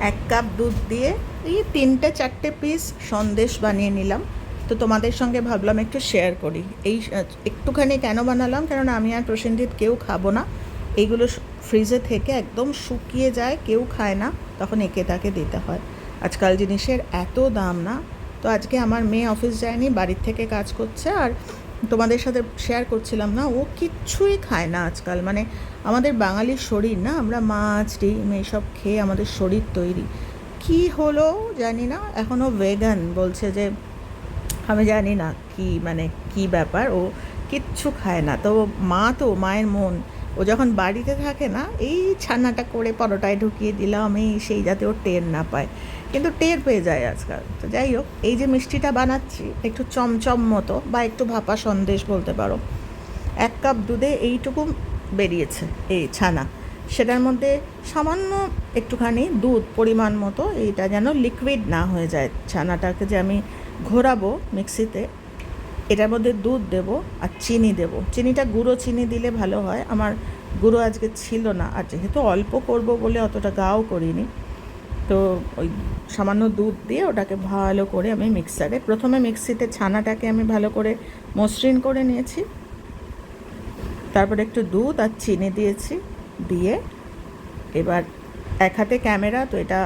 এক কাপ দুধ দিয়ে এই তিনটে চারটে পিস সন্দেশ বানিয়ে নিলাম। তো তোমাদের সঙ্গে ভাবলাম একটু শেয়ার করি। এই একটুখানি কেন বানালাম? কারণ আমি আর প্রসেনজিৎ কেউ খাব না। এইগুলো ফ্রিজে থেকে একদম শুকিয়ে যায়, কেউ খায় না, তখন একে তাকে দিতে হয়। আজকাল জিনিসের এত দাম না। তো আজকে আমার মেয়ে অফিস যায়নি, বাড়ির থেকে কাজ করছে, আর তোমাদের সাথে শেয়ার করছিলাম না, ও কিচ্ছুই খায় না আজকাল। মানে আমাদের বাঙালির শরীর না, আমরা মাছ, ডিম এইসব খেয়ে আমাদের শরীর তৈরি। কি হলো জানি না এখনও ভেগান বলছে যে, আমি জানি না কি মানে কি ব্যাপার, ও কিচ্ছু খায় না। তো মা তো, মায়ের মন, ও যখন বাড়িতে থাকে না, এই ছানাটা করে পরোটায় ঢুকিয়ে দিলাম, এই সেই যাতে ও টের না পায়। কিন্তু টের পেয়ে যায় আজকাল। তো যাই হোক, এই যে মিষ্টিটা বানাচ্ছি, একটু চমচম মতো বা একটু ভাপা সন্দেশ বলতে পারো। এক কাপ দুধে এইটুকু বেরিয়েছে এই ছানা। সেটার মধ্যে সামান্য একটুখানি দুধ পরিমাণ মতো, এইটা যেন লিকুইড না হয়ে যায়। ছানাটাকে যে আমি ঘোরাবো মিক্সিতে, এটার মধ্যে দুধ দেব আর চিনি দেব। চিনিটা গুঁড়ো চিনি দিলে ভালো হয়। আমার গুঁড়ো আজকে ছিল না, আর যেহেতু অল্প করব বলে অতটা গাও করিনি তো ওই সামান্য দুধ দিয়ে ওটাকে ভালো করে আমি মিক্সারে, প্রথমে মিক্সিতে ছানাটাকে আমি ভালো করে মসৃণ করে নিয়েছি। তারপরে একটু দুধ আর চিনি দিয়েছি, দিয়ে এবার এক হাতে ক্যামেরা, তো এটা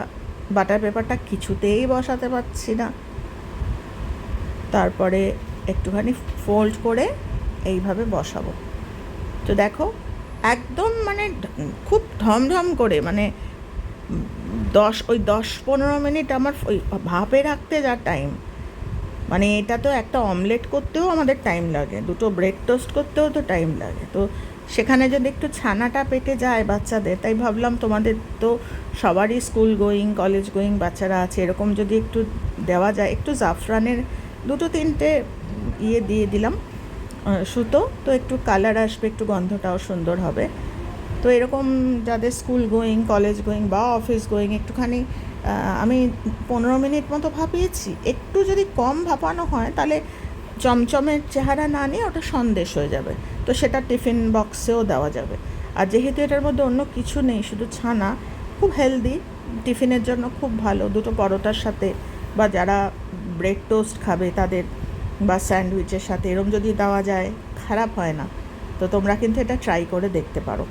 বাটার পেপারটা কিছুতেই বসাতে পারছি না। তারপরে একটুখানি ফোল্ড করে এইভাবে বসাবো। তো দেখো, একদম মানে খুব ধমধম করে মানে দশ, ওই দশ পনেরো মিনিট আমার ওই ভাপে রাখতে যা টাইম মানে এটা তো একটা অমলেট করতেও আমাদের টাইম লাগে, দুটো ব্রেড টোস্ট করতেও তো টাইম লাগে। তো সেখানে যদি একটু ছানাটা পেটে যায় বাচ্চাদের, তাই ভাবলাম তোমাদের তো সবারই স্কুল গোয়িং কলেজ গোয়িং বাচ্চারা আছে, এরকম যদি একটু দেওয়া যায়, একটু জাফরানের দুটো তিনটে ইয়ে দিয়ে দিলাম সুতো, তো একটু কালার আসবে, একটু গন্ধটাও সুন্দর হবে। তো এরকম যাদের স্কুল গোয়িং, কলেজ গোয়িং বা অফিস গোয়িং একটুখানি আমি পনেরো মিনিট মতো ভাপিয়েছি। একটু যদি কম ভাপানো হয়, তাহলে চমচমের চেহারা না নিয়ে ওটা সন্দেশ হয়ে যাবে। তো সেটা টিফিন বক্সেও দেওয়া যাবে। আর যেহেতু এটার মধ্যে অন্য কিছু নেই, শুধু ছানা, খুব হেলদি, টিফিনের জন্য খুব ভালো। দুটো পরোটার সাথে বা যারা ব্রেড টোস্ট খাবে তাদের বা স্যান্ডউইচের সাথে, এরম যদি দেওয়া যায়, খারাপ হয় না। তো তোমরা কিন্তু এটা ট্রাই করে দেখতে পারো।